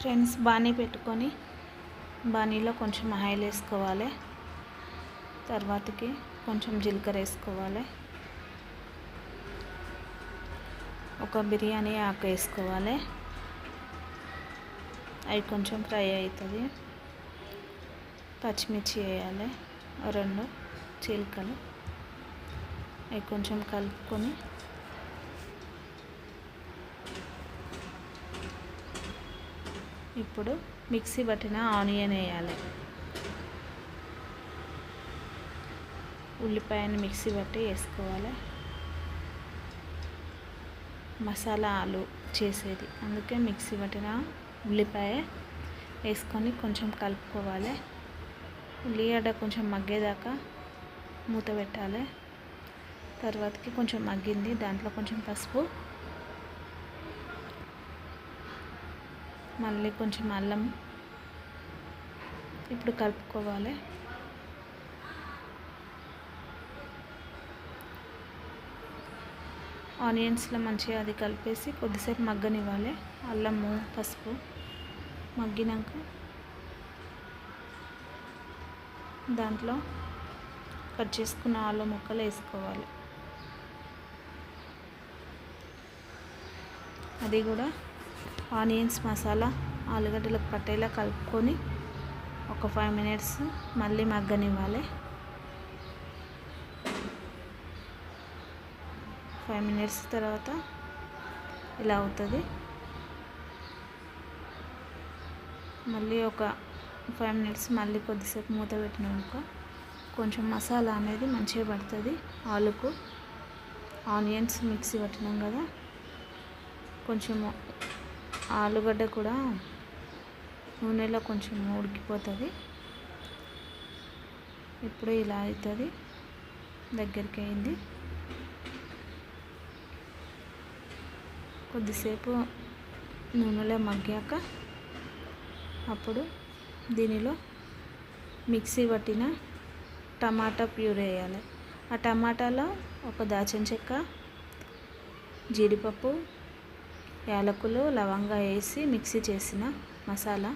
Friends బాణీ పెట్టుకొని బాణీలో కొంచెం oil వేసుకోవాలి. తర్వాతకి కొంచెం జీలకర్ర వేసుకోవాలి. ఒక బిర్యానీ ఆకు వేసుకోవాలి. అవి కొంచెం ఫ్రై అవుతుంది. పచ్చిమిర్చి వేయాలి. రెండు చీలికలు అవి కొంచెం కలుపుకొని ఇప్పుడు మిక్సీ పట్టిన ఆనియన్ వేయాలి. ఉల్లిపాయని మిక్సీ పట్టి వేసుకోవాలి. మసాలా ఆలు చేసేది. అందుకే మిక్సీ పట్టిన ఉల్లిపాయ వేసుకొని కొంచెం కలుపుకోవాలి. ఉల్లిగడ్డ కొంచెం మగ్గేదాకా మూత పెట్టాలి. తర్వాతకి కొంచెం మగ్గింది. దాంట్లో కొంచెం పసుపు మళ్ళీ కొంచెం అల్లం ఇప్పుడు కలుపుకోవాలి. ఆనియన్స్లో మంచిగా అది కలిపేసి కొద్దిసేపు మగ్గనివ్వాలి. అల్లము పసుపు మగ్గినాక దాంట్లో కట్ చేసుకున్న ఆలు ముక్కలు వేసుకోవాలి. అది కూడా ఆనియన్స్ మసాలా ఆలుగడ్డలకు పట్టేలా కలుపుకొని ఒక ఫైవ్ మినిట్స్ మళ్ళీ మగ్గనివ్వాలి. ఫైవ్ మినిట్స్ తర్వాత ఇలా అవుతుంది. మళ్ళీ ఒక ఫైవ్ మినిట్స్ మళ్ళీ కొద్దిసేపు మూత పెట్టినాక కొంచెం మసాలా అనేది మంచిగా పడుతుంది. ఆలుకు ఆనియన్స్ మిక్సీ పట్టినాం కదా కొంచెము ఆలుగడ్డ కూడా నూనెలో కొంచెం ఉడికిపోతుంది. ఇప్పుడు ఇలా అవుతుంది దగ్గరికి అయింది. కొద్దిసేపు నూనెలో మగ్గాక అప్పుడు దీనిలో మిక్సీ పట్టిన టమాటా ప్యూర్ వేయాలి. ఆ టమాటాలో ఒక దాచిన చెక్క జీడిపప్పు యాలకులు లవంగా వేసి మిక్సీ చేసిన మసాలా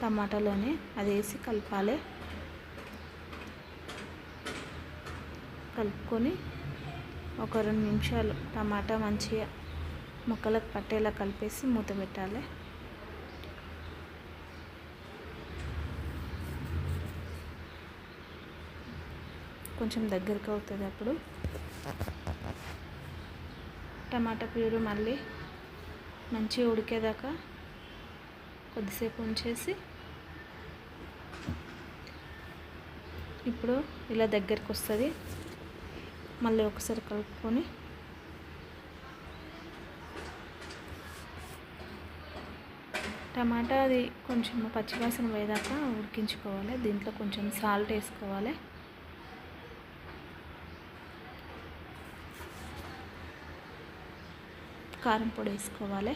టమాటాలోనే అది వేసి కలపాలి. కలుపుకొని ఒక రెండు నిమిషాలు టమాటా మంచిగా ముక్కలకు పట్టేలా కలిపేసి మూత పెట్టాలి. కొంచెం దగ్గరకు అవుతుంది అప్పుడు. టమాటా ప్యూరు మళ్ళీ మంచిగా ఉడికేదాకా కొద్దిసేపు ఉంచేసి ఇప్పుడు ఇలా దగ్గరికి వస్తుంది. మళ్ళీ ఒకసారి కలుపుకొని టమాటా అది కొంచెం పచ్చివాసన పోయేదాకా ఉడికించుకోవాలి. దీంట్లో కొంచెం సాల్ట్ వేసుకోవాలి. కారం పొడి వేసుకోవాలి.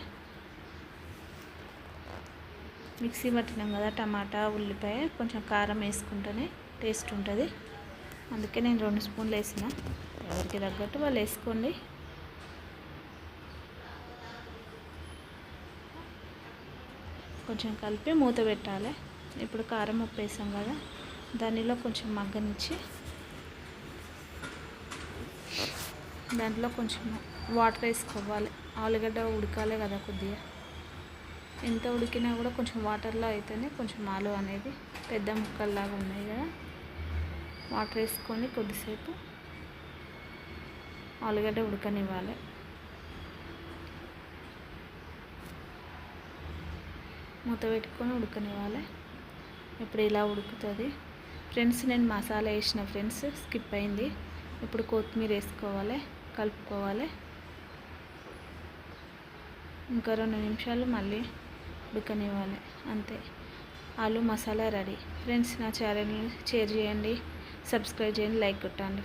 మిక్సీ పట్టినాం కదా టమాటా ఉల్లిపాయ కొంచెం కారం వేసుకుంటేనే టేస్ట్ ఉంటుంది. అందుకే నేను రెండు స్పూన్లు వేసిన. ఎవరికి తగ్గట్టు వాళ్ళు వేసుకోండి. కొంచెం కలిపి మూత పెట్టాలి. ఇప్పుడు కారం ఉప్పు వేసాం కదా దానిలో కొంచెం మగ్గనిచ్చి దాంట్లో కొంచెం వాటర్ వేసుకోవాలి. ఆలుగడ్డ ఉడకాలి కదా కొద్దిగా. ఎంత ఉడికినా కూడా కొంచెం వాటర్లో అయితేనే కొంచెం ఆలు అనేది పెద్ద ముక్కల్లాగా ఉన్నాయి కదా. వాటర్ వేసుకొని కొద్దిసేపు ఆలుగడ్డ ఉడకనివ్వాలి. మూత పెట్టుకొని ఉడకనివ్వాలి. ఇప్పుడు ఇలా ఉడుకుతుంది. ఫ్రెండ్స్ నేను మసాలా వేసిన ఫ్రెండ్స్ స్కిప్ అయింది. ఇప్పుడు కొత్తిమీర వేసుకోవాలి. కలుపుకోవాలి. ఇంకా రెండు నిమిషాలు మళ్ళీ ఉడకనివ్వాలి. అంతే. ఆలు మసాలా రెడీ. ఫ్రెండ్స్ నా ఛానల్ని షేర్ చేయండి. సబ్స్క్రైబ్ చేయండి. లైక్ కొట్టండి.